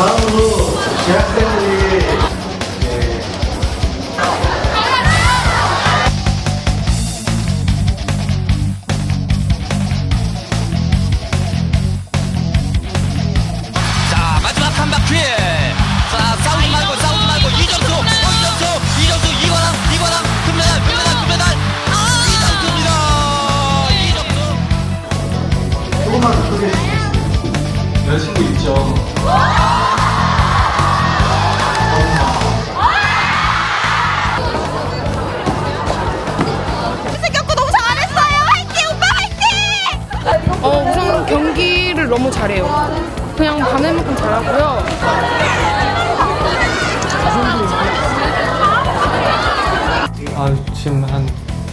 다음으로 너무 잘해요. 그냥 반할만큼 잘하고요. 아 지금 한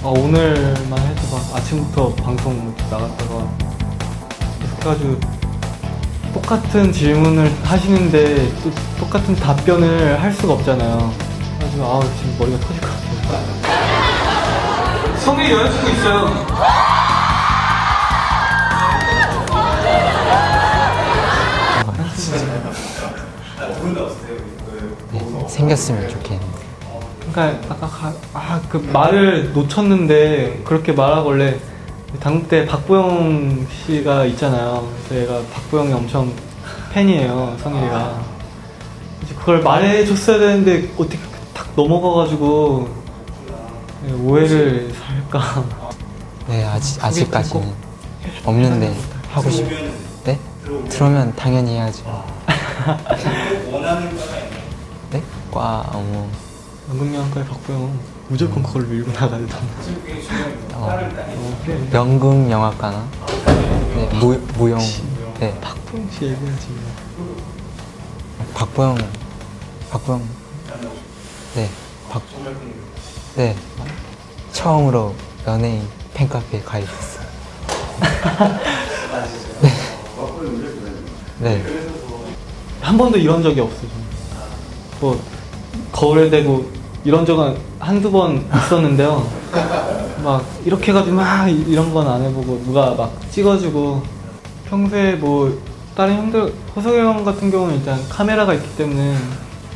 아, 오늘만 해도 막 아침부터 방송 나갔다가 계속 해가지고 똑같은 질문을 하시는데 또 똑같은 답변을 할 수가 없잖아요. 그래가지고 아 지금 머리가 터질 것 같아요. 성민이 여자친구 있어요. 생겼으면 좋겠는데 그러니까 아까 아 그 말을 놓쳤는데 그렇게 말하고 원래 당국대 박보영 씨가 있잖아요. 그래서 얘가 박보영이 엄청 팬이에요. 성일이가. 이제 그걸 말해줬어야 되는데 어떻게 딱 넘어가가지고 네, 오해를 살까. 네 아직 아직까지는 없는데 하고 싶 네? 들어오면 당연히 해야죠. 네? 과 어머 연극영화과의 박보영 무조건 그걸 밀고 나가야 돼. 어, 연극 영화과나? 네, 무, 무용 네. 박보영 씨 얘기하지. 박보영 박보영? 네. 박, 네. 처음으로 연예인 팬카페에 가입했어요. 네. 네. 한 번도 이런 적이 없어요. 뭐 거울에 대고 이런 적은 한두 번 있었는데요. 막 이렇게 해가지고 막 이- 이런 건 안 해보고 누가 막 찍어주고 평소에 뭐 다른 형들 호석이 형 같은 경우는 일단 카메라가 있기 때문에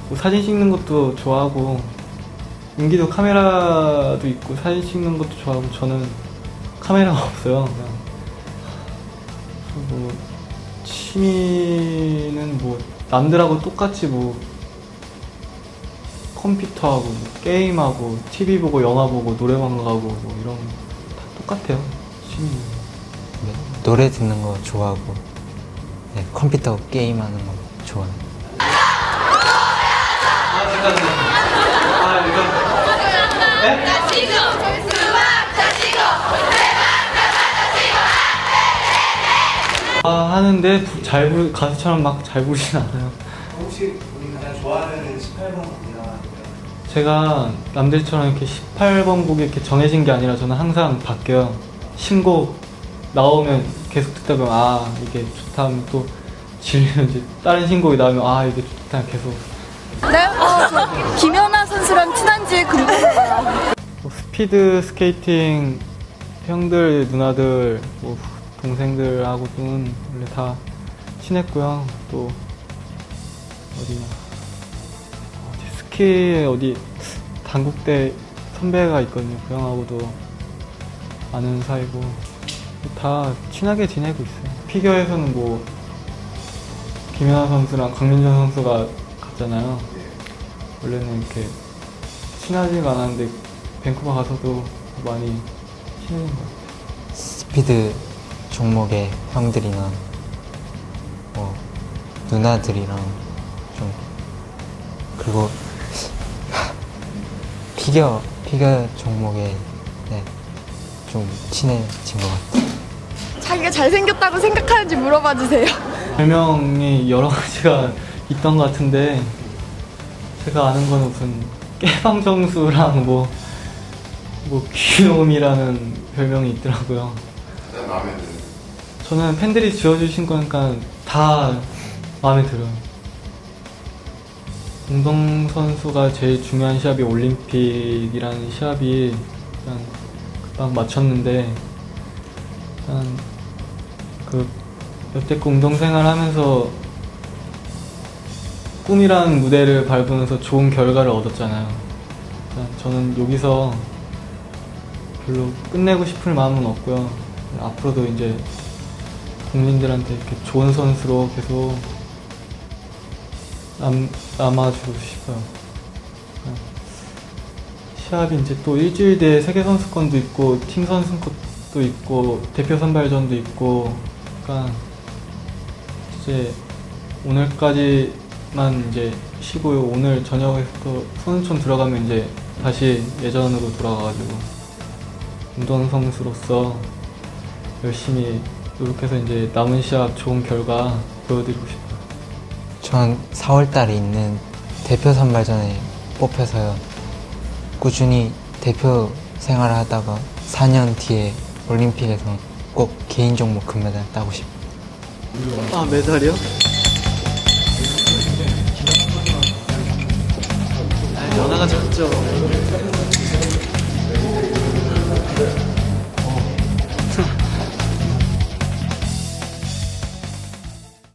뭐 사진 찍는 것도 좋아하고 윤기도 카메라도 있고 사진 찍는 것도 좋아하고 저는 카메라가 없어요. 그냥 뭐 취미는 뭐 남들하고 똑같이 뭐 컴퓨터하고 뭐 게임하고 TV 보고 영화 보고 노래방 가고 뭐 이런 거다 똑같아요 취미는 네, 노래 듣는 거 좋아하고 네, 컴퓨터 게임하는 거 좋아해요. 아 하는데 부- 잘 부르 가수처럼 막 잘 부르진 않아요 혹시 우리 가장 좋아하는 18번 곡이나 제가 남들처럼 이렇게 18번 곡이 이렇게 정해진 게 아니라 저는 항상 바뀌어요. 신곡 나오면 계속 듣다 보면 아 이게 좋다 하면 또 질리면 이제 다른 신곡이 나오면 아 이게 좋다 계속 네? 어, 저 김연아 선수랑 친한지 궁금해요. 뭐 스피드 스케이팅 형들 누나들 뭐 동생들하고는 원래 다 친했고요. 또 어디 어디 스키에 어디 단국대 선배가 있거든요. 그 형하고도 아는 사이고 다 친하게 지내고 있어요. 피겨에서는 뭐 김연아 선수랑 강민정 선수가 갔잖아요. 원래는 이렇게 친하지가 않았는데 밴쿠버 가서도 많이 친해진 것 같아요. 스피드 종목의 형들이나 뭐 누나들이랑 좀 그리고 피겨 피겨 종목에 네, 좀 친해진 것 같아요. 자기가 잘생겼다고 생각하는지 물어봐 주세요. 별명이 여러 가지가 있던 것 같은데 제가 아는 건 무슨 깨방정수랑 뭐, 뭐 귀여움이라는 별명이 있더라고요. 저는 팬들이 지어주신 거니까 다 마음에 들어요. 운동 선수가 제일 중요한 시합이 올림픽이라는 시합이 일단 딱 맞췄는데 일단 그 여태껏 운동 생활 하면서 꿈이라는 무대를 밟으면서 좋은 결과를 얻었잖아요. 저는 여기서 별로 끝내고 싶을 마음은 없고요. 앞으로도 이제 국민들한테 이렇게 좋은 선수로 계속 남, 남아주고 싶어요. 시합이 이제 또 일주일 뒤에 세계 선수권도 있고 팀 선수권도 있고 대표 선발전도 있고 그러니까 이제 오늘까지만 이제 쉬고요. 오늘 저녁에 또 손은촌 들어가면 이제 다시 예전으로 돌아가가지고 운동 선수로서 열심히 노력해서 이제 남은 시합 좋은 결과 보여드리고 싶어요. 전 4월 달에 있는 대표 선발전에 뽑혀서요. 꾸준히 대표 생활을 하다가 4년 뒤에 올림픽에서 꼭 개인 종목 금메달 따고 싶어요. 아 메달이요? 연하가 작죠.